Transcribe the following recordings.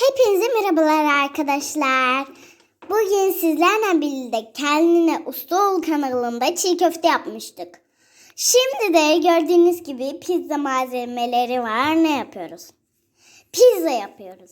Hepinize merhabalar arkadaşlar. Bugün sizlerle birlikte kendine usta ol kanalında çiğ köfte yapmıştık. Şimdi de gördüğünüz gibi pizza malzemeleri var. Ne yapıyoruz? Pizza yapıyoruz.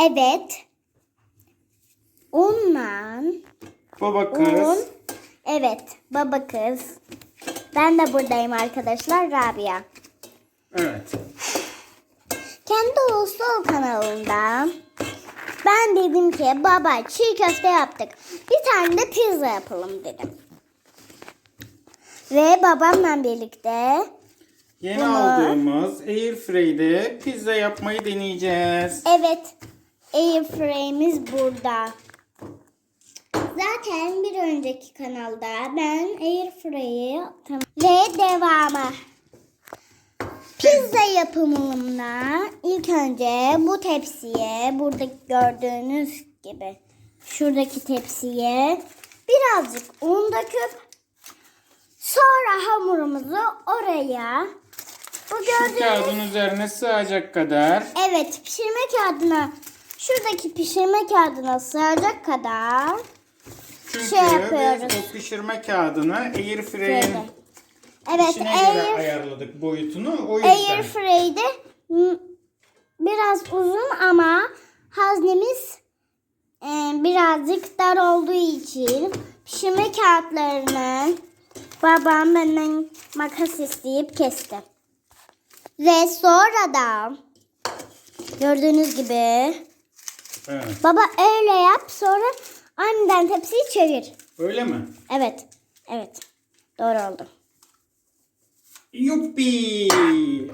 Evet. Unla Baba un. kız. Evet, baba kız. Ben de buradayım arkadaşlar Rabia. Evet. Kendi Ol kanalında ben dedim ki baba çiğ köfte yaptık. Bir tane de pizza yapalım dedim. Ve babamla birlikte Yeni Bunu- aldığımız Airfry'de pizza yapmayı deneyeceğiz. evet airfryer'imiz burada. Zaten bir önceki kanalda ben yaptım. Ve devamı. Pizza yapımında ilk önce bu tepsiye, burada gördüğünüz gibi şuradaki tepsiye birazcık un döküp sonra hamurumuzu oraya bu Şu gördüğünüz kağıdın üzerine sığacak kadar. evet pişirme kağıdına şuradaki pişirme kağıdına sığacak kadar Çünkü Şey yapıyoruz. biz o pişirme kağıdını Airfry'in şöyle. Evet, göre air, ayarladık boyutunu. O yüzden. Airfryer'de m, biraz uzun ama haznemiz e, birazcık dar olduğu için pişirme kağıtlarını babam benden makas isteyip kesti. Ve sonra da gördüğünüz gibi Evet. baba öyle yap sonra aniden tepsiyi çevir. Öyle mi? Evet. Evet. Doğru oldu. Yuppi.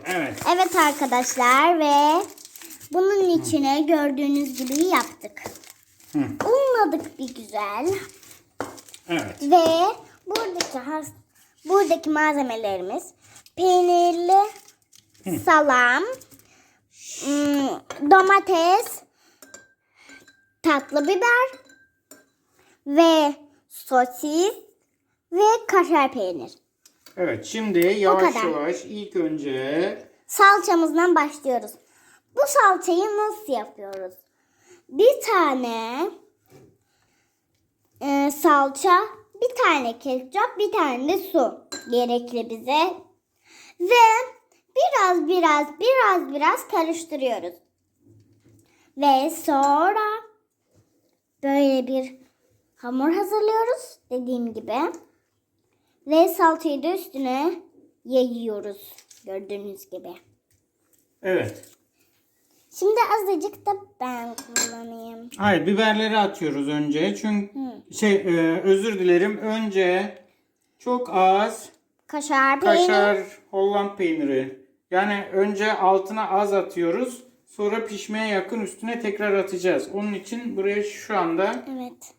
Evet. Evet arkadaşlar ve bunun içine gördüğünüz gibi yaptık. Hı. Unladık bir güzel Evet. ve buradaki has buradaki malzemelerimiz peynirli salam, ım, domates, tatlı biber ve sosis ve kaşar peynir. Evet. Şimdi yavaş kadar. yavaş ilk önce Salçamızdan başlıyoruz. Bu salçayı nasıl yapıyoruz? Bir tane e, salça, bir tane ketçap, bir tane de su gerekli bize. Ve biraz biraz biraz biraz karıştırıyoruz. Ve sonra böyle bir hamur hazırlıyoruz dediğim gibi. Ve salçayı da üstüne yayıyoruz gördüğünüz gibi. evet. Şimdi azıcık da ben kullanayım. Hayır biberleri atıyoruz önce. Çünkü şey e, özür dilerim. Önce çok az Kaşar peynir. kaşar Holland peyniri. Yani önce altına az atıyoruz. Sonra pişmeye yakın üstüne tekrar atacağız. Onun için buraya şu anda Evet.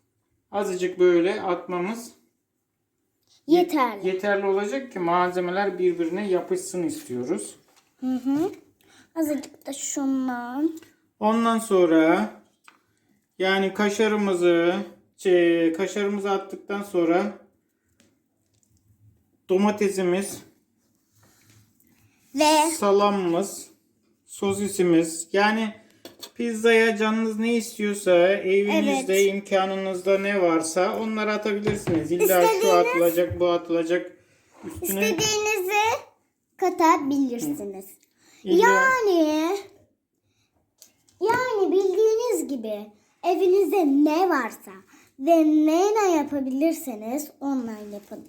azıcık böyle atmamız Yeterli. yeterli olacak ki malzemeler birbirine yapışsın istiyoruz. Hı hı. Azıcık da şundan. Ondan sonra yani kaşarımızı şey, kaşarımızı attıktan sonra domatesimiz, Ve salamımız, sosisimiz yani pizzaya canınız ne istiyorsa evinizde Evet. imkanınızda ne varsa onları atabilirsiniz. İlla şu İstediğiniz- atılacak bu atılacak üstüne istediğinizi katabilirsiniz. illa- Yani yani bildiğiniz gibi evinizde ne varsa ve neyle yapabilirseniz onunla yapın.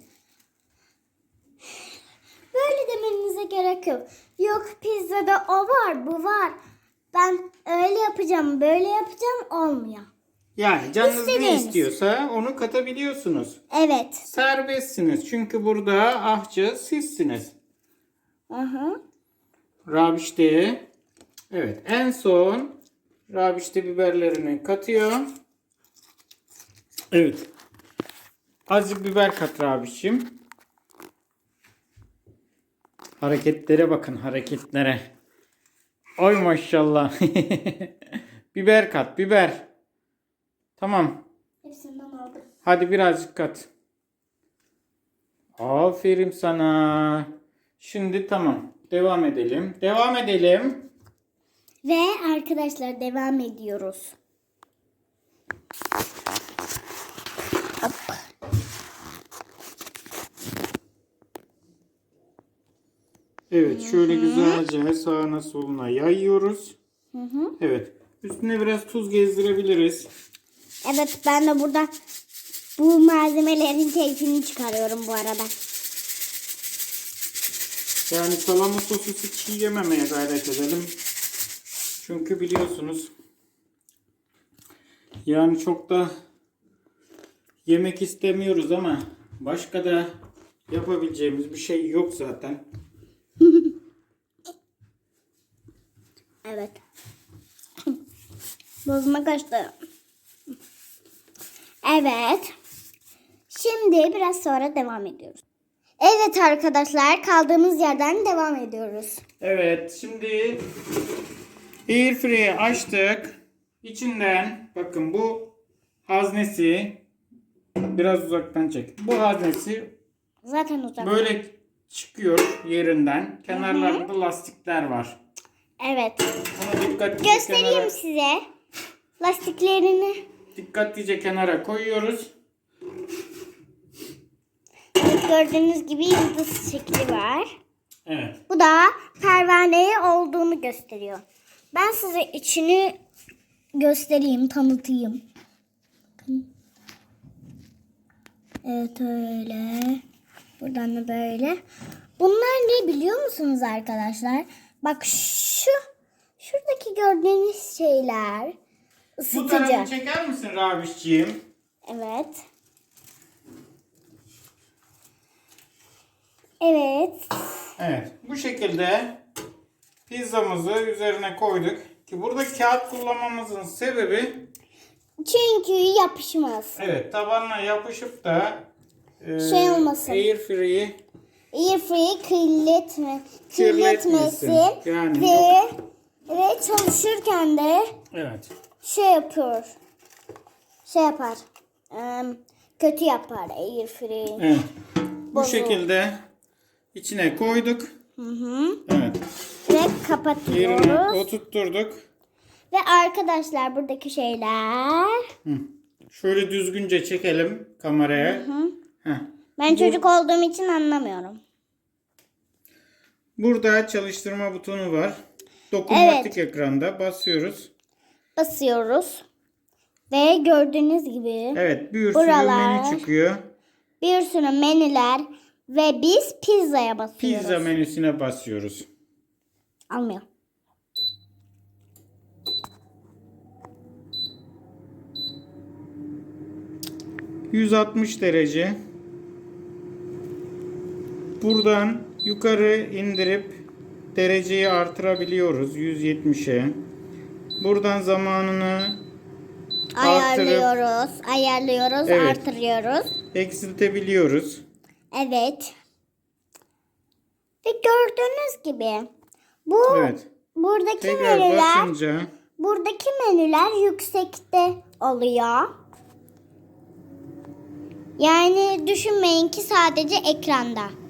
Böyle demenize gerek yok. Yok pizzada o var bu var. Ben öyle yapacağım böyle yapacağım olmuyor. yani canınız ne İstediğiniz. istiyorsa onu katabiliyorsunuz. Evet. Serbestsiniz çünkü burada ahçı sizsiniz. Aha. Rabişte evet en son Rabişte biberlerini katıyor. Evet. Azıcık biber kat Rabişim. Hareketlere bakın hareketlere. Oy maşallah. biber kat biber. Tamam. Hepsinden aldım. Hadi birazcık kat. Aferin sana. Şimdi tamam. Devam edelim. Devam edelim. Ve arkadaşlar devam ediyoruz. Evet şöyle güzelce sağına soluna yayıyoruz. Hı hı. Evet. Üstüne biraz tuz gezdirebiliriz. Evet ben de burada bu malzemelerin keyfini çıkarıyorum bu arada. Yani salamı sosu çiğ yememeye gayret edelim. Çünkü biliyorsunuz yani çok da yemek istemiyoruz ama başka da yapabileceğimiz bir şey yok zaten. Evet. Bozma kaçtı. Evet. Şimdi biraz sonra devam ediyoruz. Evet arkadaşlar kaldığımız yerden devam ediyoruz. Evet şimdi Airfryer'i açtık. İçinden bakın bu haznesi biraz uzaktan çek. Bu haznesi Zaten uzak. böyle çıkıyor yerinden. Kenarlarında lastikler var. Evet. Bunu dikkatlice Göstereyim kenara, size. Lastiklerini. dikkatlice kenara koyuyoruz. Gördüğünüz gibi yıldız şekli var. Evet. Bu da pervaneye olduğunu gösteriyor. Ben size içini göstereyim, tanıtayım. Bakın. Evet öyle. Buradan da böyle. Bunlar ne biliyor musunuz arkadaşlar? Bak şu şuradaki gördüğünüz şeyler Bu ısıtıcı. tarafı çeker misin Rabişciğim? Evet. Evet. Evet. Bu şekilde pizzamızı üzerine koyduk. Ki burada kağıt kullanmamızın sebebi Çünkü yapışmaz. evet tabanına yapışıp da e, Şey olmasın. Airfryer'i Airfryer kirletme, Kirletmesin. kirletmesin Yani ve, ve çalışırken de evet. şey yapıyor. Şey yapar. em, kötü yapar Airfryer. Evet. Bu Bozuldu. şekilde içine koyduk. Hı hı. Evet. Ve Yerine kapatıyoruz. oturtturduk. Ve arkadaşlar buradaki şeyler. Hı. Şöyle düzgünce çekelim kameraya. Heh. Ben çocuk olduğum için anlamıyorum. Burada çalıştırma butonu var. Dokunmatik ekranda basıyoruz. Basıyoruz. Ve gördüğünüz gibi Evet bir sürü Buralar. menü çıkıyor. bir sürü menüler ve biz pizzaya basıyoruz. Pizza menüsüne basıyoruz. Almıyor. ...160 derece. Buradan yukarı indirip... ...dereceyi artırabiliyoruz 170'e. Buradan zamanını... Ayarlıyoruz, ayarlıyoruz, Evet. artırıyoruz. ...eksiltebiliyoruz. Evet. Ve gördüğünüz gibi bu Evet. buradaki Tekrar menüler basınca... buradaki menüler yüksekte oluyor. Yani düşünmeyin ki sadece ekranda.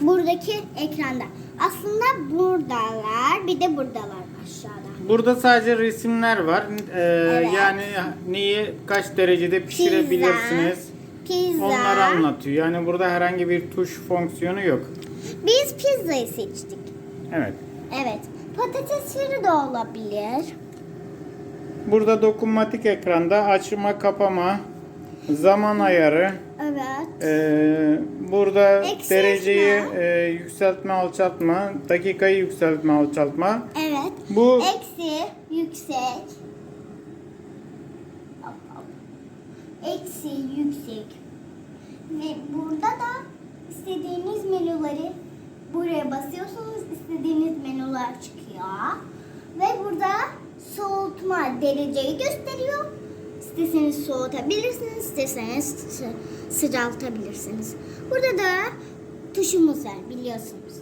Buradaki ekranda. Aslında buradalar, bir de buradalar aşağıda. Burada sadece resimler var. Ee, Evet. Yani neyi kaç derecede pişirebilirsiniz. Pizza. Onları anlatıyor. Yani burada herhangi bir tuş fonksiyonu yok. Biz pizzayı seçtik. Evet. Evet. Patatesleri de olabilir. Burada dokunmatik ekranda açma kapama, zaman ayarı, Evet. ee, burada Eksiltme. dereceyi ee, yükseltme alçaltma, dakikayı yükseltme alçaltma. Evet. Bu Eksi, yüksek. Eksi, yüksek. Ve burada da istediğiniz menüleri buraya basıyorsunuz. istediğiniz menüler çıkıyor. Ve burada soğutma dereceyi gösteriyor. İsteseniz soğutabilirsiniz, isteseniz sı- sıcaltabilirsiniz. Burada da tuşumuz var biliyorsunuz.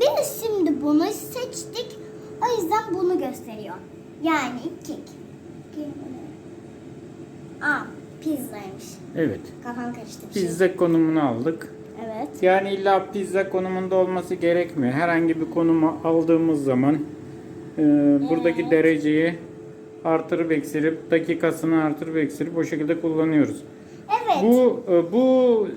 Biz şimdi bunu seçtik. O yüzden bunu gösteriyor. Yani kek. Aa, pizzaymış. evet. Kafam karıştı bir şey. Pizza konumunu aldık. Evet. Yani illa pizza konumunda olması gerekmiyor. Herhangi bir konumu aldığımız zaman e, buradaki dereceyi artırıp eksilip dakikasını artırıp eksilip o şekilde kullanıyoruz. Evet. Bu e, bu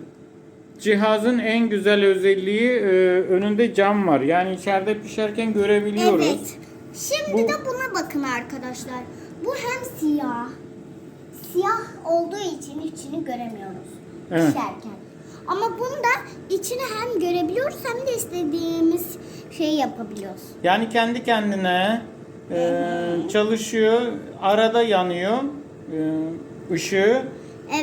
cihazın en güzel özelliği e, önünde cam var. Yani içeride pişerken görebiliyoruz. Evet. Şimdi Bu- de buna bakın arkadaşlar. Bu hem siyah. Siyah olduğu için içini göremiyoruz Evet. pişerken. Ama bunda içini hem görebiliyoruz hem de istediğimiz şeyi yapabiliyoruz. Yani kendi kendine e, çalışıyor, arada yanıyor e, ışığı,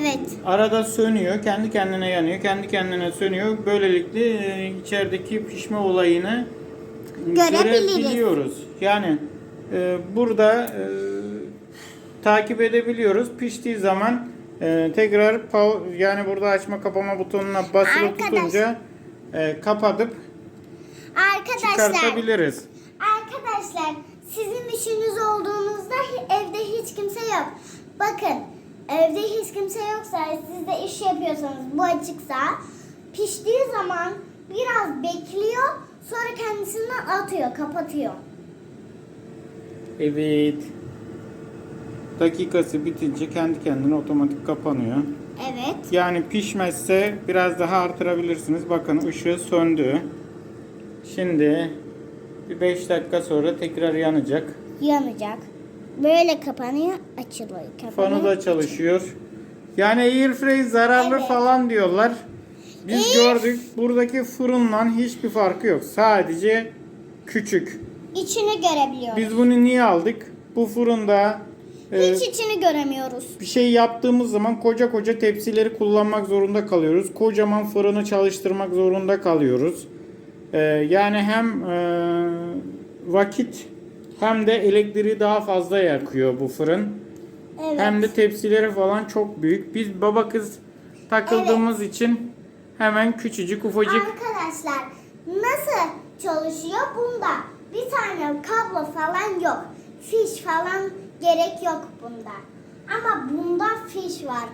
Evet. arada sönüyor, kendi kendine yanıyor, kendi kendine sönüyor. Böylelikle e, içerideki pişme olayını Görebiliriz. görebiliyoruz. Yani e, burada e, takip edebiliyoruz. Piştiği zaman e, tekrar yani burada açma kapama butonuna basılı Arkadaş- tutunca e, kapatıp Arkadaşlar. çıkartabiliriz. Arkadaşlar sizin işiniz olduğunuzda evde hiç kimse yok. Bakın evde hiç kimse yoksa siz de iş yapıyorsanız bu açıksa piştiği zaman biraz bekliyor sonra kendisinden atıyor kapatıyor. Evet. Dakikası bitince kendi kendine otomatik kapanıyor. Evet. Yani pişmezse biraz daha artırabilirsiniz. Bakın ışığı söndü. Şimdi bir 5 dakika sonra tekrar yanacak. Yanacak. Böyle kapanıyor açılıyor. Kapanıyor. Fanı da çalışıyor. Yani airfryer zararlı Evet. falan diyorlar. Biz gördük. Buradaki fırınla hiçbir farkı yok. Sadece küçük. İçini görebiliyoruz. Biz bunu niye aldık? Bu fırında e, Hiç içini göremiyoruz. bir şey yaptığımız zaman koca koca tepsileri kullanmak zorunda kalıyoruz. Kocaman fırını çalıştırmak zorunda kalıyoruz. Ee, yani hem e, vakit hem de elektriği daha fazla yakıyor bu fırın. Evet. Hem de tepsileri falan çok büyük. Biz baba kız takıldığımız için hemen küçücük ufacık Arkadaşlar nasıl çalışıyor bunda? Bir tane kablo falan yok. Fiş falan gerek yok bunda. Ama bunda fiş var.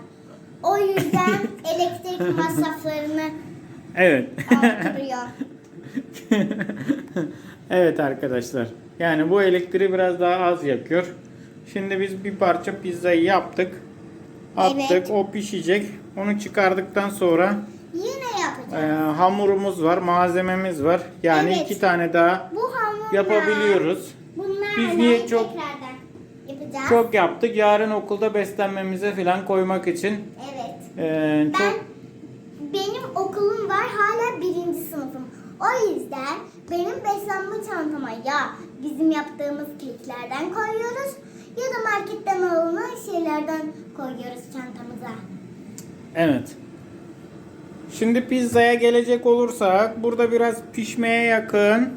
O yüzden elektrik masraflarını evet. artırıyor. evet arkadaşlar. Yani bu elektriği biraz daha az yakıyor. Şimdi biz bir parça pizzayı yaptık. Attık. Evet. O pişecek. Onu çıkardıktan sonra Yine e, yapacağız. hamurumuz var, malzememiz var. Yani Evet. iki tane daha Bu hamurlar yapabiliyoruz. Bunlar Biz niye çok- yapacağız. Çok yaptık. Yarın okulda beslenmemize falan koymak için. Evet. e, Ben çok benim okulum var hala birinci sınıfım. O yüzden benim beslenme çantama ya bizim yaptığımız keklerden koyuyoruz ya da marketten alınan şeylerden koyuyoruz çantamıza. Evet. Şimdi pizzaya gelecek olursak burada biraz pişmeye yakın.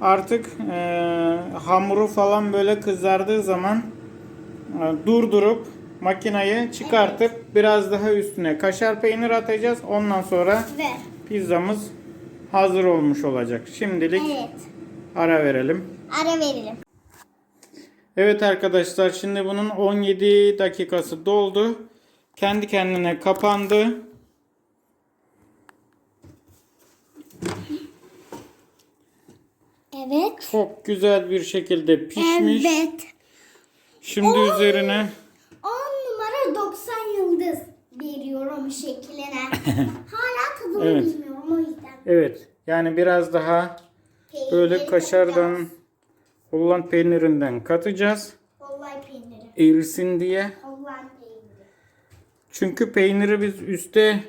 Artık eee, hamuru falan böyle kızardığı zaman e, durdurup makinayı çıkartıp biraz daha üstüne kaşar peynir atacağız. Ondan sonra Ve pizzamız hazır olmuş olacak. Şimdilik evet ara verelim. ara verelim. Evet arkadaşlar şimdi bunun 17 dakikası doldu. Kendi kendine kapandı. Evet. Çok güzel bir şekilde pişmiş. Evet. Şimdi Oo. üzerine 10 numara 90 yıldız veriyorum şekline. Hala tadını Evet. bilmiyorum o yüzden. Evet yani biraz daha böyle kaşardan katacağız. peynirinden katacağız. Vallahi peyniri. Erisin diye. Vallahi peyniri. Çünkü peyniri biz üste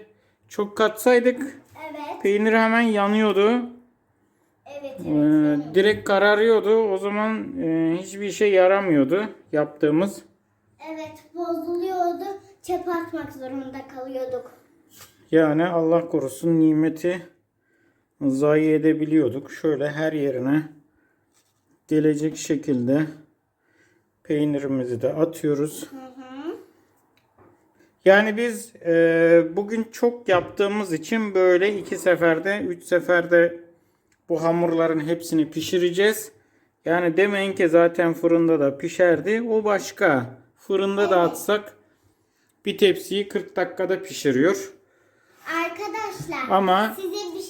çok katsaydık Evet. peynir hemen yanıyordu. Evet. Ee, evet. direkt kararıyordu. O zaman e, hiçbir işe yaramıyordu yaptığımız. Evet bozuluyordu. Çöpe atmak zorunda kalıyorduk. Yani Allah korusun nimeti zayi edebiliyorduk. Şöyle her yerine gelecek şekilde peynirimizi de atıyoruz. Yani biz e, bugün çok yaptığımız için böyle iki seferde, üç seferde bu hamurların hepsini pişireceğiz. Yani demeyin ki zaten fırında da pişerdi. O başka. Fırında da atsak bir tepsiyi 40 dakikada pişiriyor. Arkadaşlar Ama- size bir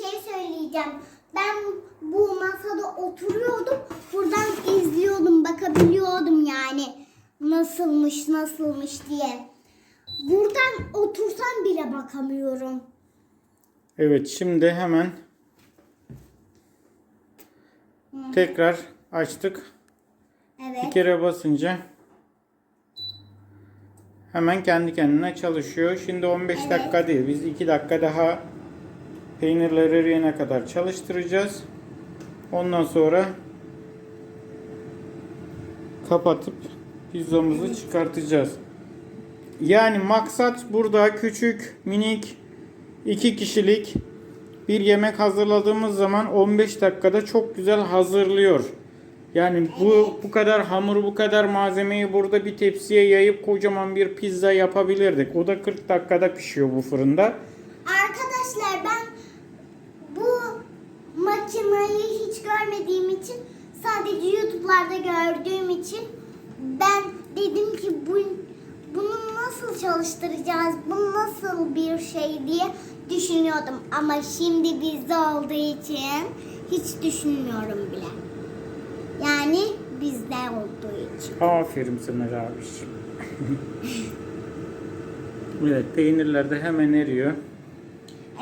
diyeceğim. Ben bu masada oturuyordum. Buradan izliyordum, bakabiliyordum yani. Nasılmış, nasılmış diye. Buradan otursam bile bakamıyorum. Evet, şimdi hemen tekrar açtık. Evet. Bir kere basınca hemen kendi kendine çalışıyor. Şimdi 15 evet. dakika değil. Biz 2 dakika daha peynirler eriyene kadar çalıştıracağız. Ondan sonra kapatıp pizzamızı çıkartacağız. Yani maksat burada küçük, minik, iki kişilik bir yemek hazırladığımız zaman 15 dakikada çok güzel hazırlıyor. Yani bu bu kadar hamuru, bu kadar malzemeyi burada bir tepsiye yayıp kocaman bir pizza yapabilirdik. O da 40 dakikada pişiyor bu fırında. Arkadaşlar ben bu makineyi hiç görmediğim için sadece YouTube'larda gördüğüm için ben dedim ki bu bunu nasıl çalıştıracağız? Bu nasıl bir şey diye düşünüyordum ama şimdi bizde olduğu için hiç düşünmüyorum bile. Yani bizde olduğu için. Aferin sana abiciğim. evet peynirler de hemen eriyor.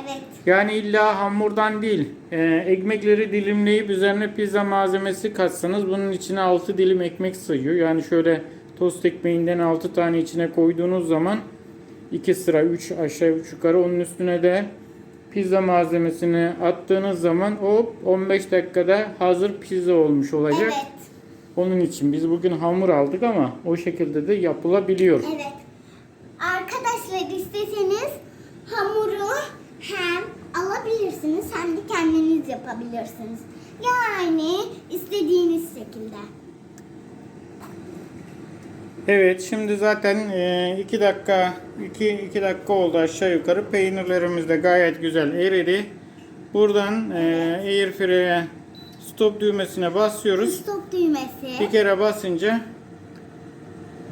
Evet. Yani illa hamurdan değil. Ee, ekmekleri dilimleyip üzerine pizza malzemesi katsanız bunun içine 6 dilim ekmek sığıyor. Yani şöyle tost ekmeğinden 6 tane içine koyduğunuz zaman 2 sıra 3 aşağı 3 yukarı onun üstüne de pizza malzemesini attığınız zaman hop 15 dakikada hazır pizza olmuş olacak. Evet. Onun için biz bugün hamur aldık ama o şekilde de yapılabiliyor. Evet. Arkadaşlar isteseniz hamuru hem alabilirsiniz hem de kendiniz yapabilirsiniz. Yani istediğiniz şekilde. Evet şimdi zaten 2 dakika 2 2 dakika oldu aşağı yukarı. Peynirlerimiz de gayet güzel eridi. Buradan e, airfryer'e stop düğmesine basıyoruz. Stop düğmesi Bir kere basınca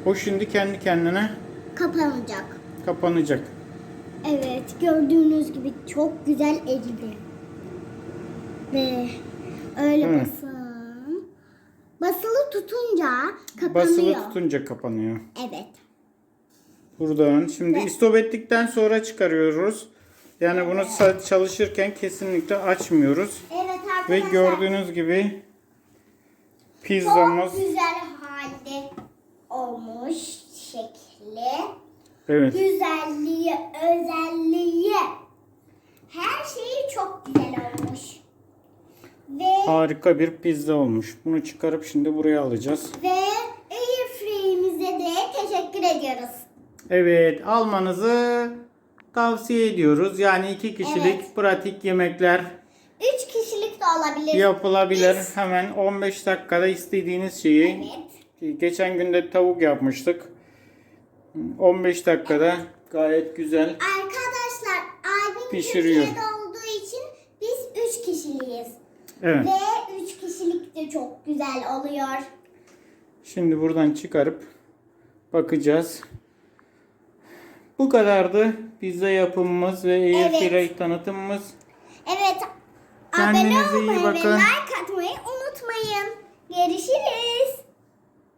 o şimdi kendi kendine kapanacak. kapanacak. Evet gördüğünüz gibi çok güzel eridi. Ve öyle Hı. basın. Basılı tutunca kapanıyor. Basılı tutunca kapanıyor. Evet. Buradan şimdi istop ettikten sonra çıkarıyoruz. Yani bunu çalışırken kesinlikle açmıyoruz. Evet Ve arkadaşlar. gördüğünüz gibi pizzamız Çok güzel halde olmuş şekli. Evet Güzelliği, özelliği. Her şeyi çok güzel olmuş. Ve harika bir pizza olmuş. Bunu çıkarıp şimdi buraya alacağız. ve Airfryer'imize de teşekkür ediyoruz. Evet almanızı tavsiye ediyoruz. Yani iki kişilik Evet. pratik yemekler Üç kişilik de olabilir. yapılabilir. Hemen 15 dakikada istediğiniz şeyi. Evet. Geçen günde tavuk yapmıştık. 15 dakikada gayet güzel. Arkadaşlar abim Pişiriyor. Türkiye'de olduğu için biz üç kişiliyiz. Evet. Ve üç kişilik de çok güzel oluyor. Şimdi buradan çıkarıp bakacağız. Bu kadardı pizza yapımımız ve airfryer tanıtımımız. Evet. Kendinize abone olmayı ve bakın. like atmayı unutmayın. Görüşürüz.